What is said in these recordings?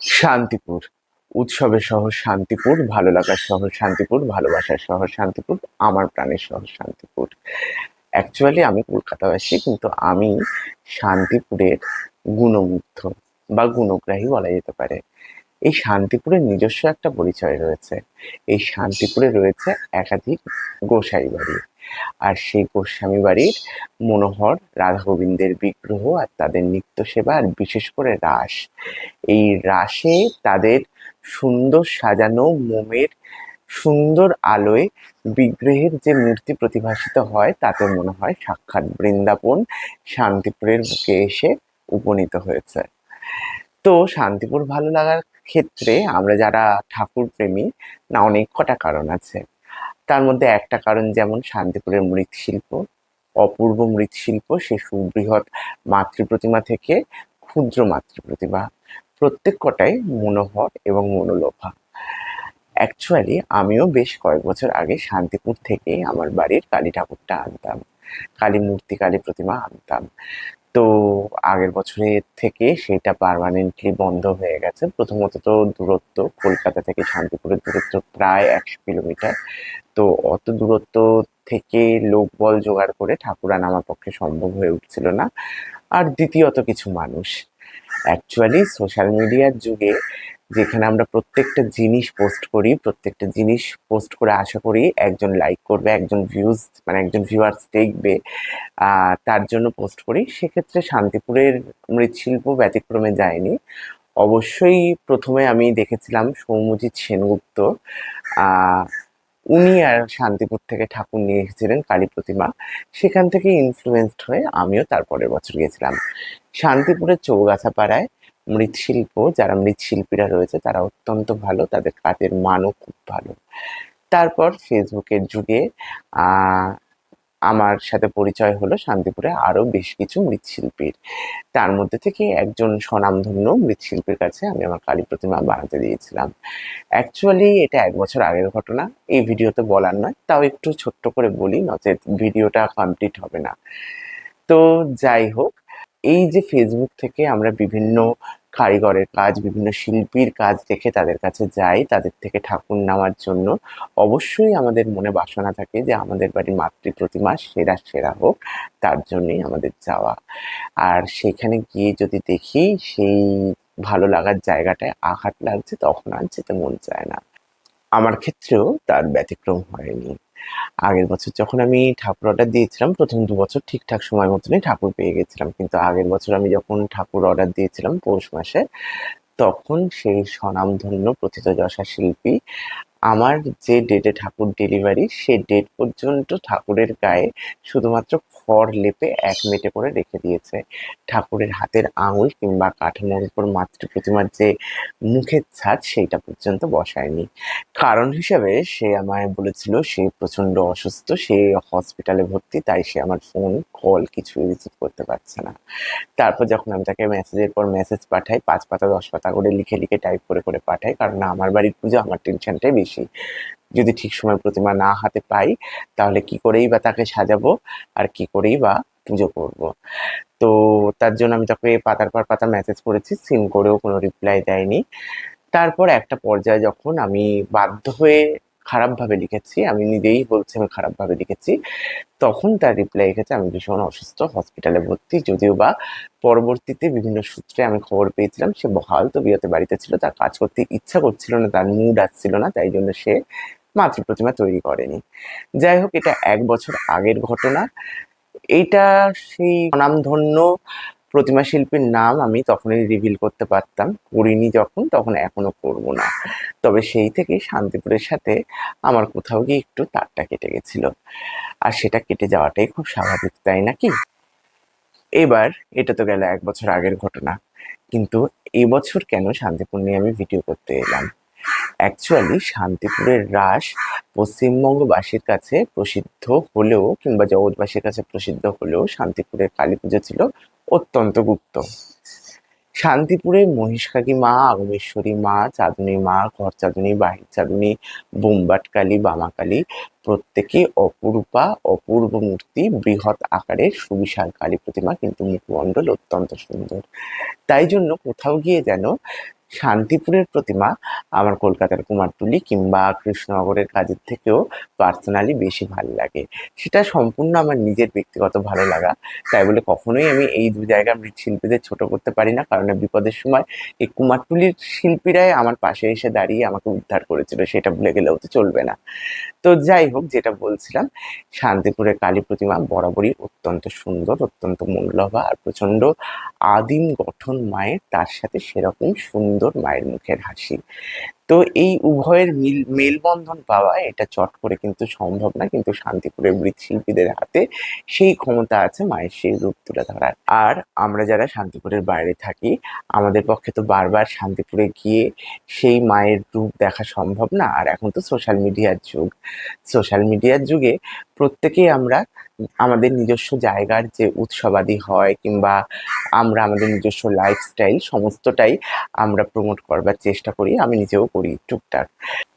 শান্তিপুর। উৎসবের শহর শান্তিপুর, ভালো লাগার শহর শান্তিপুর, ভালোবাসার শহর শান্তিপুর, আমার প্রাণের শহর শান্তিপুর। অ্যাকচুয়ালি আমি কলকাতাবাসী, কিন্তু আমি শান্তিপুরের গুণমুগ্ধ বা গুণগ্রাহী বলা যেতে পারে। এই শান্তিপুরের নিজস্ব একটা পরিচয় রয়েছে। এই শান্তিপুরে রয়েছে একাধিক গোসাই বাড়ি আর সেই গোস্বামী বাড়ির মনোহর রাধা গোবিন্দের বিগ্রহ আর তাদের নিত্য সেবা আর বিশেষ করে রাস। এই রাসে তাদের সুন্দর সাজানো মোমের সুন্দর আলোয় বিগ্রহের যে মূর্তি প্রতিভাসিত হয়, তাতে মনে হয় সাক্ষাৎ বৃন্দাবন শান্তিপুরের বুকে এসে উপনীত হয়েছে। তো শান্তিপুর ভালো লাগার ক্ষেত্রে আমরা যারা ঠাকুর প্রেমী না অনেক কটা কারণ আছে। তার মধ্যে একটা কারণ যেমন শান্তিপুরের মৃৎশিল্প, অপূর্ব মৃৎশিল্প, সে সুবৃহৎ মাতৃ প্রতিমা থেকে ক্ষুদ্র মাতৃ প্রতিমা প্রত্যেক কটাই মনোহর এবং মনোলোভা। অ্যাকচুয়ালি আমিও বেশ কয়েক বছর আগে শান্তিপুর থেকে আমার বাড়ির কালী ঠাকুরটা আনতাম। কালী মূর্তি, কালী প্রতিমা আনতাম। তো আগের বছরের থেকে সেটা পারমানেন্টলি বন্ধ হয়ে গেছে। প্রথমত তো দূরত্ব, কলকাতা থেকে শান্তিপুরের দূরত্ব প্রায় একশো কিলোমিটার। তো অত দূরত্ব থেকে লোকবল জোগাড় করে ঠাকুরান আমার পক্ষে সম্ভব হয়ে উঠছিল না। আর দ্বিতীয়ত কিছু মানুষ। অ্যাকচুয়ালি সোশ্যাল মিডিয়ার যুগে যেখানে আমরা প্রত্যেকটা জিনিস পোস্ট করি, প্রত্যেকটা জিনিস পোস্ট করে আশা করি একজন লাইক করবে, একজন ভিউজ মানে একজন ভিউয়ার্স দেখবে তার জন্য পোস্ট করি। সেক্ষেত্রে শান্তিপুরের মৃৎশিল্প ব্যতিক্রমে যায়নি। অবশ্যই প্রথমে আমি দেখেছিলাম সৌম্যজিৎ সেনগুপ্ত উনি আর শান্তিপুর থেকে ঠাকুর নিয়ে এসেছিলেন কালী প্রতিমা। সেখান থেকে ইনফ্লুয়েসড হয়ে আমিও তার পরের বছর গিয়েছিলাম। শান্তিপুরের চৌগাছা পাড়ায় মৃৎশিল্প, যারা মৃৎশিল্পীরা রয়েছে, তারা অত্যন্ত ভালো, তাদের কাজের মানও খুব ভালো। তারপর ফেসবুকের যুগে আমার সাথে পরিচয় হলো শান্তিপুরে আরও বেশ কিছু মৃৎশিল্পীর। তার মধ্যে থেকে একজন স্বনামধন্য মৃৎশিল্পীর কাছে আমি আমার কালী প্রতিমা বানাতে দিয়েছিলাম। অ্যাকচুয়ালি এটা এক বছর আগের ঘটনা। এই ভিডিওতে বলার নয়, তাও একটু ছোট্ট করে বলি, নচেত ভিডিওটা কমপ্লিট হবে না। তো যাই হোক, এই যে ফেসবুক থেকে আমরা বিভিন্ন কারিগরের কাজ, বিভিন্ন শিল্পীর কাজ দেখে তাদের কাছে যাই, তাদের থেকে ঠাকুর নেওয়ার জন্য। অবশ্যই আমাদের মনে বাসনা থাকে যে আমাদের বাড়ির মাতৃ প্রতিমা সেরা সেরা হোক, তার জন্যই আমাদের যাওয়া। আর সেখানে গিয়ে যদি দেখি সেই ভালো লাগার জায়গাটায় আঘাত লাগছে, তখন আর যেতে মন চায় না। আমার ক্ষেত্রেও তার ব্যতিক্রম হয়নি। আগের বছর যখন আমি ঠাকুর অর্ডার দিয়েছিলাম, প্রথম দু বছর ঠিকঠাক সময় মতনই ঠাকুর পেয়ে গেছিলাম। কিন্তু আগের বছর আমি যখন ঠাকুর অর্ডার দিয়েছিলাম, পৌষ মাসে, তখন সেই স্বনামধন্য প্রথিতযশা শিল্পী আমার যে ডেটে ঠাকুর ডেলিভারি সে ডেট পর্যন্ত ঠাকুরের গায়ে শুধুমাত্র খড় লেপে এক মেটে করে রেখে দিয়েছে। ঠাকুরের হাতের আঙুল কিংবা কাঠামোর উপর মাতৃ প্রতিমার যে মুখের ছাদ, সেইটা পর্যন্ত বসায়নি। কারণ হিসেবে সে আমায় বলেছিল, সে প্রচণ্ড অসুস্থ, সে হসপিটালে ভর্তি, তাই সে আমার ফোন, কল কিছুই রিসিভ করতে পারছে না। তারপর যখন আমি তাকে মেসেজের পর মেসেজ পাঠাই, পাঁচ পাতা, দশ পাতা করে লিখে লিখে টাইপ করে করে পাঠাই, কারণ আমার বাড়ির পুজো, আমার টেনশনটাই বেশি। যদি ঠিক সময় প্রতিমা না হাতে পাই, তাহলে কি করেই বা তাকে সাজাবো? আর কি করেই বা পুজো করব? তো তার জন্য আমি তাকে পাতার পর পাতা মেসেজ করেছি সিন করেও কোনো রিপ্লাই দেয়নি। তারপর একটা পর্যায়ে যখন আমি বাধ্য হয়ে খারাপভাবে লিখেছি, আমি নিজেই বলছি আমি খারাপভাবে লিখেছি, তখন তার রিপ্লাই লিখেছে আমি ভীষণ অসুস্থ হসপিটালে ভর্তি। যদিও বা পরবর্তীতে বিভিন্ন সূত্রে আমি খবর পেয়েছিলাম, সে বহাল তবিয়তে বাড়িতে ছিল, তার কাজ করতে ইচ্ছা করছিল না, তার মুড আসছিল না, তাই জন্য সে মাতৃ প্রতিমা তৈরি করেনি। যাই হোক, এটা এক বছর আগের ঘটনা। এইটা সেই নামধন্য প্রতিমা শিল্পীর নাম আমি তখনই রিভিল করতে পারতাম। করিনি যখন, তখন এখনও করব না। তবে সেই থেকে শান্তিপুরের সাথে আমার কোথাও গিয়ে একটু তারটা কেটে গেছিল। আর সেটা কেটে যাওয়াটাই খুব স্বাভাবিক, তাই নাকি এবার এটা তো গেল এক বছর আগের ঘটনা। কিন্তু এবছর কেন শান্তিপুর নিয়ে আমি ভিডিও করতে এলাম? অ্যাকচুয়ালি শান্তিপুরের রাস পশ্চিমবঙ্গবাসীর কাছে প্রসিদ্ধ হলেও কিংবা জগৎবাসীর কাছে প্রসিদ্ধ হলেও শান্তিপুরের কালী পুজো ছিল অত্যন্ত গুপ্ত। শান্তিপুরে মহিষকালী মা, আগমেশ্বরী মা, চাঁদনী মা, ঘর চাঁদনী, বাহির চাঁদনী বোমবাটকালী বামাকালী প্রত্যেকে অপরূপা, অপূর্ব মূর্তি, বৃহৎ আকারের সুবিশাল কালী প্রতিমা কিন্তু মুখমণ্ডল অত্যন্ত সুন্দর। তাই জন্য কোথাও গিয়ে যেন শান্তিপুরের প্রতিমা আমার কলকাতার কুমারটুলি কিংবা কৃষ্ণনগরের কাজের থেকেও পার্সোনালি বেশি ভালো লাগে। সেটা সম্পূর্ণ আমার নিজের ব্যক্তিগত ভালো লাগা। তাই বলে কখনোই আমি এই দু জায়গার মৃৎশিল্পীদের ছোট করতে পারি না। কারণ বিপদের সময় এই কুমারটুলির শিল্পীরাই আমার পাশে এসে দাঁড়িয়ে আমাকে উদ্ধার করেছিল। সেটা ভুলে গেলেও তো চলবে না। তো যাই হোক, যেটা বলছিলাম, শান্তিপুরের কালী প্রতিমা বরাবরই অত্যন্ত সুন্দর, অত্যন্ত মূল্যবান আর প্রচণ্ড আদিম গঠন মায়ের, তার সাথে সেরকম সুন্দর মায়ের মুখের হাসি। তো এই উভয়ের মিল, মেলবন্ধন পাওয়া এটা চট করে কিন্তু সম্ভব না। কিন্তু শান্তিপুরের মৃৎশিল্পীদের হাতে সেই ক্ষমতা আছে মায়ের সেই রূপ তুলে ধরার। আর আমরা যারা শান্তিপুরের বাইরে থাকি, আমাদের পক্ষে তো বারবার শান্তিপুরে গিয়ে সেই মায়ের রূপ দেখা সম্ভব না। আর এখন তো সোশ্যাল মিডিয়ার যুগ। সোশ্যাল মিডিয়ার যুগে প্রত্যেকেই আমরা আমাদের নিজস্ব জায়গার যে উৎসবাদি হয় কিংবা আমরা আমাদের নিজস্ব লাইফস্টাইল সমস্তটাই আমরা প্রমোট করবার চেষ্টা করি, আমি নিজেও করি টুকটাক।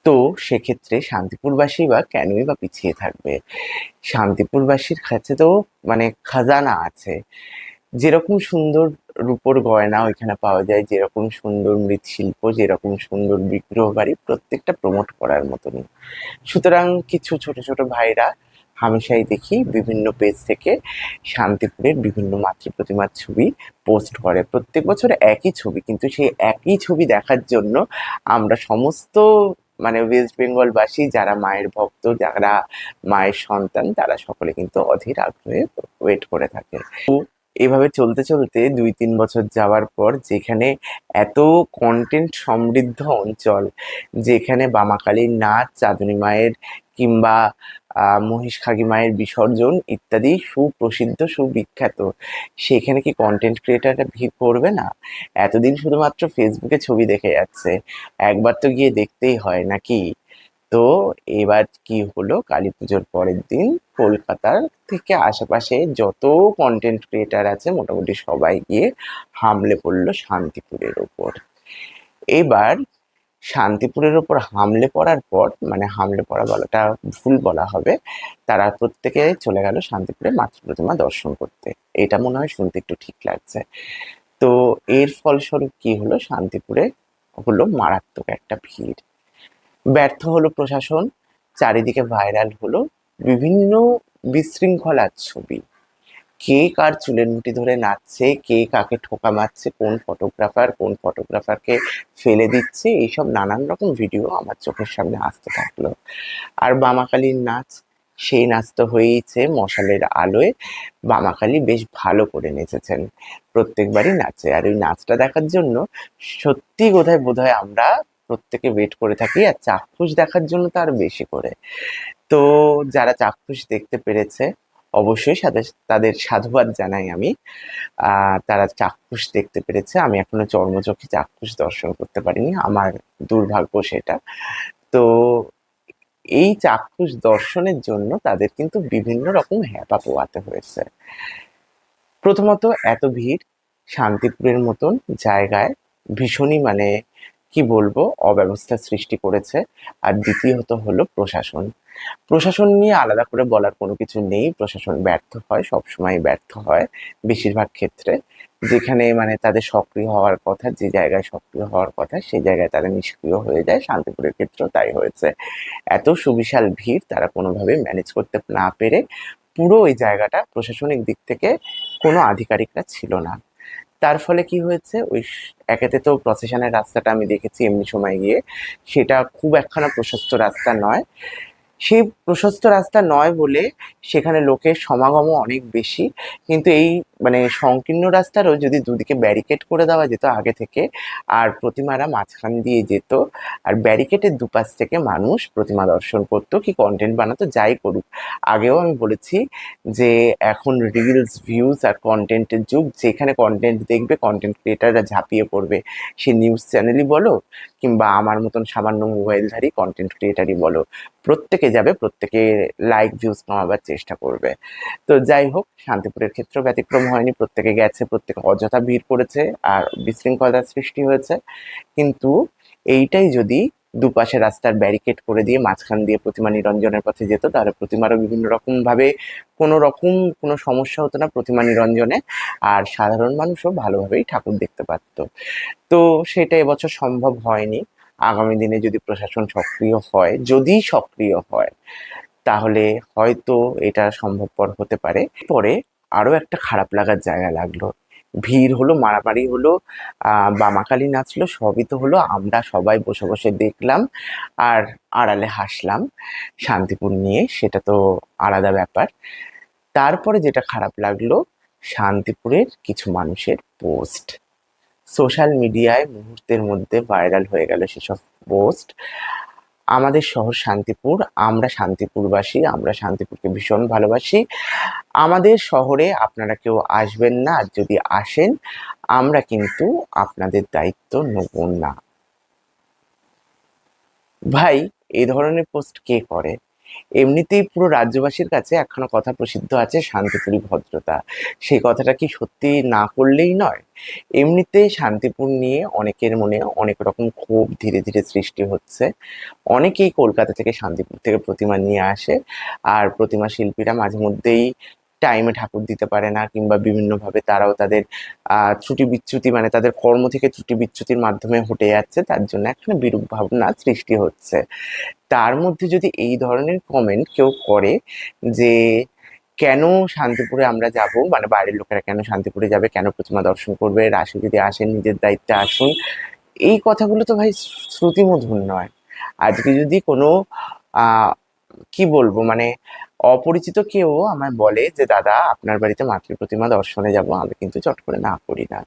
তো সেক্ষেত্রে শান্তিপুরবাসী বা কেনই বা পিছিয়ে থাকবে? শান্তিপুরবাসীর কাছে তো মানে খাজানা আছে। যেরকম সুন্দর রূপোর গয়না ওইখানে পাওয়া যায়, যেরকম সুন্দর মৃৎশিল্প, যেরকম সুন্দর বিগ্রহ বাড়ি প্রত্যেকটা প্রমোট করার মতনই। সুতরাং কিছু ছোট ছোট ভাইরা হামেশাই দেখি বিভিন্ন পেজ থেকে শান্তিপুরের বিভিন্ন মাতৃ প্রতিমার ছবি পোস্ট করে। প্রত্যেক বছর একই ছবি, কিন্তু সেই একই ছবি দেখার জন্য আমরা সমস্ত মানে ওয়েস্ট বেঙ্গলবাসী যারা মায়ের ভক্ত, যারা মায়ের সন্তান, তারা সকলে কিন্তু অধীর আগ্রহে ওয়েট করে থাকে। এভাবে চলতে চলতে দুই তিন বছর যাওয়ার পর যেখানে এত কন্টেন্ট সমৃদ্ধ অঞ্চল যেখানে বামাকালীর নাচ চাঁদনী মায়ের কিংবা আহ, মহিষখাগী মায়ের বিসর্জন ইত্যাদি সুপ্রসিদ্ধ সুবিখ্যাত সেখানে কি কন্টেন্ট ক্রিয়েটাররা ভিড় করবে না? এতদিন শুধুমাত্র ফেসবুকে ছবি দেখে যাচ্ছে একবার তো গিয়ে দেখতেই হয় নাকি? তো এবার কি হলো? কালী পুজোর পরের দিন কলকাতার থেকে আশেপাশে যত কন্টেন্ট ক্রিয়েটার আছে, মোটামুটি সবাই গিয়ে হামলে পড়ল শান্তিপুরের ওপর। এবার শান্তিপুরের ওপর হামলে পড়ার পর মানে হামলে পড়া বলাটা ভুল বলা হবে, তারা প্রত্যেকে চলে গেল শান্তিপুরে মাতৃ প্রতিমা দর্শন করতে। এটা মনে হয় শুনতে একটু ঠিক লাগছে। তো এর ফলস্বরূপ কি হলো? শান্তিপুরে হলো মারাত্মক একটা ভিড়। ব্যর্থ হলো প্রশাসন, চারিদিকে ভাইরাল হলো বিভিন্ন বিশৃঙ্খলার ছবি। কে কার চুলের মুঠি ধরে নাচছে, কে কাকে ঠোকা মারছে, কোন ফটোগ্রাফার কোন ফটোগ্রাফারকে ফেলে দিচ্ছে, এইসব নানান রকম ভিডিও আমার চোখের সামনে আসতে থাকল। আর বামাকালীর নাচ, সেই নাচ তো হয়েইছে মশালের আলোয়। বামাকালী বেশ ভালো করে নেচেছেন প্রত্যেকবারই নাচে। আর ওই নাচটা দেখার জন্য সত্যি কোথায় বোধহয় আমরা প্রত্যেকে ওয়েট করে থাকি, আর চাক্ষুষ দেখার জন্য তো আরও বেশি করে। তো যারা চাক্ষুষ দেখতে পেরেছে, অবশ্যই সাথে তাদের সাধুবাদ জানাই আমি। তারা চাক্ষুষ দেখতে পেরেছে, আমি এখনও চর্মচোখে চাক্ষুষ দর্শন করতে পারিনি, আমার দুর্ভাগ্য সেটা। তো এই চাক্ষুষ দর্শনের জন্য তাদের কিন্তু বিভিন্ন রকম হ্যাপা পোয়াতে হয়েছে। প্রথমত এত ভিড় শান্তিপুরের মতন জায়গায়, ভীষণই মানে কি বলব, অব্যবস্থা সৃষ্টি করেছে। আর দ্বিতীয়ত হলো প্রশাসন। প্রশাসন নিয়ে আলাদা করে বলার কোনো কিছু নেই। প্রশাসন ব্যর্থ হয় সবসময় ব্যর্থ হয় বেশিরভাগ ক্ষেত্রে। যেখানে মানে তাদের সক্রিয় হওয়ার কথা, যে জায়গায় সক্রিয় হওয়ার কথা, সেই জায়গায় তারা নিষ্ক্রিয় হয়ে যায়। শান্তিপুরের ক্ষেত্রেও তাই হয়েছে। এত সুবিশাল ভিড় তারা কোনোভাবে ম্যানেজ করতে না পেরে পুরো ওই জায়গাটা প্রশাসনিক দিক থেকে কোনো আধিকারিকরা ছিল না। তার ফলে কি হয়েছে? ওই একেতে তো প্রসেশনের রাস্তাটা আমি দেখেছি এমনি সময় গিয়ে। সেটা খুব একখানা প্রশস্ত রাস্তা নয়। সেই প্রশস্ত রাস্তা নয় বলে সেখানে লোকের সমাগমও অনেক বেশি। কিন্তু এই মানে সংকীর্ণ রাস্তারও যদি দুদিকে ব্যারিকেড করে দেওয়া যেত আগে থেকে, আর প্রতিমারা মাঝখান দিয়ে যেত, আর ব্যারিকেডের দুপাশ থেকে মানুষ প্রতিমা দর্শন করতো, কি কন্টেন্ট বানাতো, যাই করুক। আগেও আমি বলেছি যে এখন রিলস ভিউজ আর কন্টেন্টের যুগ, যেখানে কন্টেন্ট দেখবে কন্টেন্ট ক্রিয়েটাররা ঝাঁপিয়ে পড়বে। সে নিউজ চ্যানেলই বলো কিংবা আমার মতন সামান্য মোবাইলধারী কন্টেন্ট ক্রিয়েটারই বলো, প্রত্যেকে যাবে, প্রত্যেকে লাইক ভিউজ কমাবার চেষ্টা করবে। তো যাই হোক, শান্তিপুরের ক্ষেত্রেও ব্যতিক্রম হয়নি, প্রত্যেকে গেছে, প্রত্যেকে অযথা ভিড় করেছে আর বিশৃঙ্খলার সৃষ্টি হয়েছে। কিন্তু এইটাই যদি দুপাশে রাস্তার ব্যারিকেড করে দিয়ে মাঝখান দিয়ে প্রতিমা নিরঞ্জনের পথে যেত। তাহলে প্রতিমারও বিভিন্ন রকমভাবে কোনো রকম কোনো সমস্যা হতো না প্রতিমা নিরঞ্জনে। আর সাধারণ মানুষও ভালোভাবেই ঠাকুর দেখতে পারত। তো সেটা এবছর সম্ভব হয়নি। আগামী দিনে যদি প্রশাসন সক্রিয় হয়, যদি সক্রিয় হয়, তাহলে হয়তো এটা সম্ভবপর হতে পারে। পরে আরও একটা খারাপ লাগার জায়গা লাগল। ভিড় হলো, মারামারি হলো বামাকালি নাচলো, সবই তো হলো, আমরা সবাই বসে বসে দেখলাম আর আড়ালে হাসলাম, শান্তিপুর নিয়ে, সেটা তো আলাদা ব্যাপার। তারপরে যেটা খারাপ লাগল, শান্তিপুরের কিছু মানুষের পোস্ট। সোশ্যাল মিডিয়ায় মুহূর্তের মধ্যে ভাইরাল হয়ে গেল সেসব পোস্ট। আমাদের শহর শান্তিপুর, আমরা শান্তিপুরবাসী, আমরা শান্তিপুরকে ভীষণ ভালোবাসি। আমাদের শহরে আপনারা কেউ আসবেন না, আর যদি আসেন, আমরা কিন্তু আপনাদের দায়িত্ব নেব না। ভাই এই ধরনের পোস্ট কে করে? এমনিতেই পুরো রাজ্যবাসীর কাছে একখানা কথা প্রসিদ্ধ আছে, শান্তিপুরী ভদ্রতা। সেই কথাটা কি সত্যি না করলেই নয়? এমনিতেই শান্তিপুর নিয়ে অনেকের মনে অনেক রকম ক্ষোভ ধীরে ধীরে সৃষ্টি হচ্ছে। অনেকেই কলকাতা থেকে শান্তিপুর থেকে প্রতিমা নিয়ে আসে। আর প্রতিমা শিল্পীরা মাঝে মধ্যেই টাইমে ঠাকুর দিতে পারে না কিংবা বিভিন্নভাবে তারাও তাদের ত্রুটি বিচ্যুতি মানে তাদের কর্ম থেকে ত্রুটি বিচ্যুতির মাধ্যমে হটে যাচ্ছে, তার জন্য একটা বিরূপ ভাবনা সৃষ্টি হচ্ছে। তার মধ্যে যদি এই ধরনের কমেন্ট কেউ করে যে, কেন শান্তিপুরে আমরা যাব মানে বাইরের লোকেরা কেন শান্তিপুরে যাবে, কেন প্রতিমা দর্শন করবে, রাশি যদি আসেন, নিজের দায়িত্বে আসুন, এই কথাগুলো তো ভাই শ্রুতিমধুর নয়। আজকে যদি কোনো কি বলব মানে অপরিচিত কেউ আমায় বলে যে, দাদা, আপনার বাড়িতে মাতৃ প্রতিমা দর্শনে যাব, আমি কিন্তু চট করে না করি না।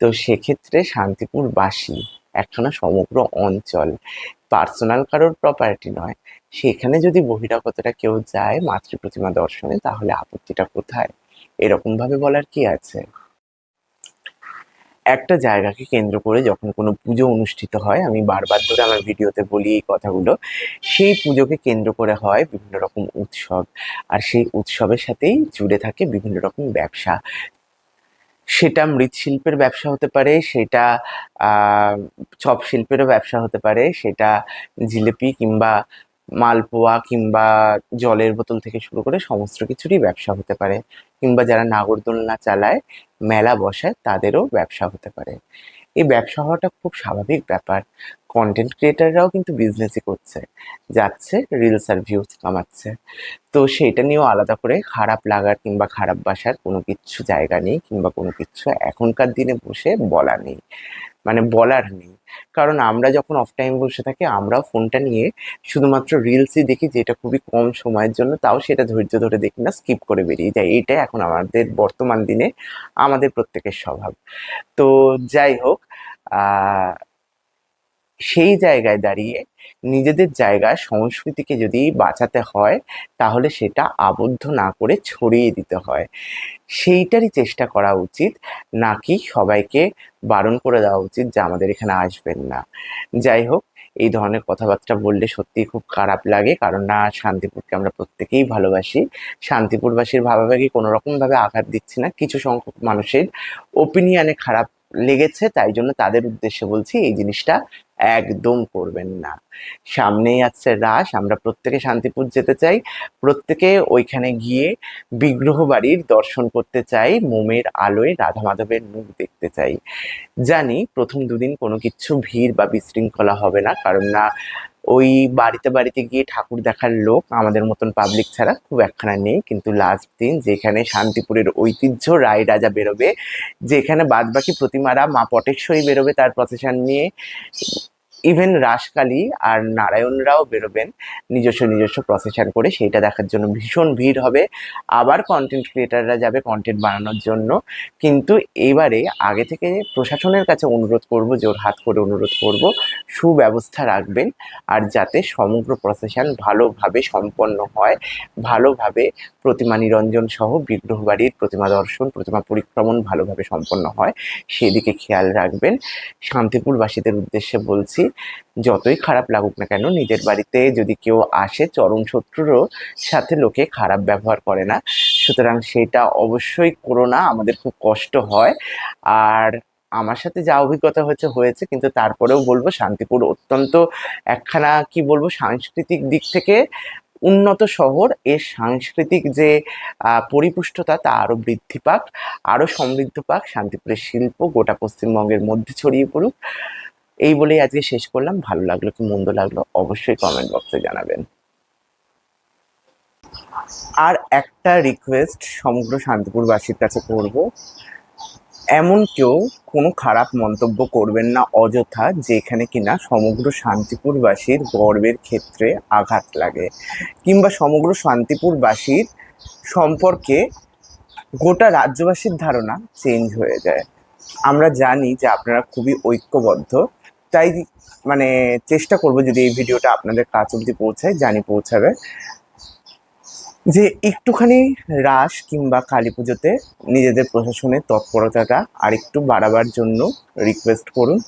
তো সেক্ষেত্রে শান্তিপুরবাসী একখানা সমগ্র অঞ্চল, পার্সোনাল কারোর প্রপার্টি নয়, সেখানে যদি বহিরাগতরা কেউ যায় মাতৃ প্রতিমা দর্শনে, তাহলে আপত্তিটা কোথায়? এরকমভাবে বলার কি আছে? একটা জায়গাকে কেন্দ্র করে যখন কোনো পুজো অনুষ্ঠিত হয়, আমি বারবার ধরে আমার ভিডিওতে বলি এই কথাগুলো, সেই পুজোকে কেন্দ্র করে হয় বিভিন্ন রকম উৎসব। আর সেই উৎসবের সাথেই জুড়ে থাকে বিভিন্ন রকম ব্যবসা। সেটা মৃৎশিল্পের ব্যবসা হতে পারে, সেটা চপ শিল্পেরও ব্যবসা হতে পারে, সেটা জিলিপি কিংবা মালপোয়া কিংবা জলের বোতল থেকে শুরু করে সমস্ত কিছুরই ব্যবসা হতে পারে। কিংবা যারা নাগরদোলনা চালায়, মেলা বসায়, তাদেরও ব্যবসা হতে পারে। এই ব্যবসা হওয়াটা খুব স্বাভাবিক ব্যাপার। কন্টেন্ট ক্রিয়েটাররাও কিন্তু বিজনেসই করছে, যাচ্ছে রিলস আর ভিউজ কামাচ্ছে। তো সেটা নিয়েও আলাদা করে খারাপ লাগার কিংবা খারাপ বাসার কোনো কিছু জায়গা নেই কিংবা কোনো কিছু এখনকার দিনে বসে বলা নেই। মানে বলার নেই। কারণ আমরা যখন অফ টাইম বসে থাকি, আমরাও ফোনটা নিয়ে শুধুমাত্র রিলসই দেখি, যেটা খুবই কম সময়ের জন্য, তাও সেটা ধৈর্য ধরে দেখি না স্কিপ করে বেরিয়ে যায় এটাই এখন আমাদের বর্তমান দিনে আমাদের প্রত্যেকের স্বভাব। তো যাই হোক সেই জায়গায় দাঁড়িয়ে নিজেদের জায়গায় সংস্কৃতিকে যদি বাঁচাতে হয়, তাহলে সেটা আবদ্ধ না করে ছড়িয়ে দিতে হয়। সেইটারই চেষ্টা করা উচিত। নাকি সবাইকে বারণ করে দেওয়া উচিত যে, আমাদের এখানে আসবেন না। যাই হোক, এই ধরনের কথাবার্তা বললে সত্যিই খুব খারাপ লাগে। কারণ না, শান্তিপুরকে আমরা প্রত্যেকেই ভালোবাসি। শান্তিপুরবাসীর ভাবাভাগি কোনো রকমভাবে আঘাত দিচ্ছি না। কিছু সংখ্যক মানুষের ওপিনিয়নে খারাপ লেগেছে। তাই জন্য তাদের উদ্দেশ্যে বলছি, এই জিনিসটা একদম করবেন না। সামনেই আছে রাস আমরা প্রত্যেকে শান্তিপুর যেতে চাই। প্রত্যেকে ওইখানে গিয়ে বিগ্রহ বাড়ির দর্শন করতে চাই, মোমের আলোয় রাধা মাধবের মুখ দেখতে চাই। জানি প্রথম দুদিন কোনো কিছু ভিড় বা বিশৃঙ্খলা হবে না, কারণ না ওই বাড়িতে বাড়িতে গিয়ে ঠাকুর দেখার লোক আমাদের মতন পাবলিক ছাড়া খুব একখানা নেই। কিন্তু লাস্ট দিন যেখানে শান্তিপুরের ঐতিহ্য রায় রাজা বেরোবে, যেখানে বাদবাকি প্রতিমারা মা পটেশ্বরী বেরোবে তার প্রসেশন নিয়ে ইভেন রাসকালী আর নারায়ণরাও বেরোবেন, নিজস্ব নিজস্ব প্রসেশন করে সেইটা দেখার জন্য ভীষণ ভিড় হবে। আবার কন্টেন্ট ক্রিয়েটাররা যাবে কন্টেন্ট বানানোর জন্য। কিন্তু এবারে আগে থেকে প্রশাসনের কাছে অনুরোধ করব, জোর হাত করে অনুরোধ করব, সুব্যবস্থা রাখবেন আর যাতে সমগ্র প্রসেশন ভালোভাবে সম্পন্ন হয়, ভালোভাবে প্রতিমা নিরঞ্জন সহ বিগ্রহ বাড়ির প্রতিমা দর্শন, প্রতিমা পরিক্রমণ ভালোভাবে সম্পন্ন হয়, সেদিকে খেয়াল রাখবেন। শান্তিপুরবাসীদের উদ্দেশ্যে বলছি যতই খারাপ লাগুক না কেন, নিজের বাড়িতে যদি কেউ আসে, চরম শত্রুরও সাথে লোকে খারাপ ব্যবহার করে না। সুতরাং সেটা অবশ্যই করো না, আমাদের খুব কষ্ট হয়। আর আমার সাথে যা অভিজ্ঞতা হয়েছে হয়েছে, কিন্তু তারপরেও বলব, শান্তিপুর অত্যন্ত একখানা, কি বলব, সাংস্কৃতিক দিক থেকে উন্নত শহর। এর সাংস্কৃতিক যে পরিপুষ্টতা, তা আরও বৃদ্ধি পাক আরও সমৃদ্ধ পাক। শান্তিপুরের শিল্প গোটা পশ্চিমবঙ্গের মধ্যে ছড়িয়ে পড়ুক। এই বলেই আজকে শেষ করলাম। ভালো লাগল কি মন্দ লাগল অবশ্যই কমেন্ট বক্সে জানাবেন। আর একটা রিকোয়েস্ট সমগ্র শান্তিপুরবাসীর কাছে করব। এমন কেউ কোনো খারাপ মন্তব্য করবেন না অযথা যেখানে কিনা সমগ্র শান্তিপুরবাসীর গর্বের ক্ষেত্রে আঘাত লাগে কিংবা সমগ্র শান্তিপুরবাসীর সম্পর্কে গোটা রাজ্যবাসীর ধারণা চেঞ্জ হয়ে যায়। আমরা জানি যে আপনারা খুবই ঐক্যবদ্ধ। তাই মানে চেষ্টা করব যদি এই ভিডিওটা আপনাদের কাছ অব্দি পৌঁছায়, জানি পৌঁছাবে। যে একটুখানি রাস কিংবা কালী পুজোতে নিজেদের প্রশাসনের তৎপরতাটা আর একটু বাড়াবার জন্য রিকোয়েস্ট করুন।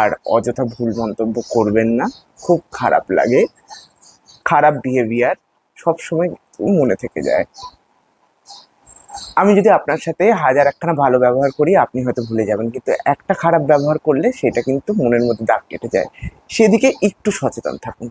আর অযথা ভুল মন্তব্য করবেন না, খুব খারাপ লাগে। খারাপ বিহেভিয়ার সবসময় মনে থেকে যায়। আমি যদি আপনার সাথে হাজার একখানা ভালো ব্যবহার করি, আপনি হয়তো ভুলে যাবেন। কিন্তু একটা খারাপ ব্যবহার করলে সেটা কিন্তু মনের মধ্যে দাগ কেটে যায়। সেদিকে একটু সচেতন থাকুন।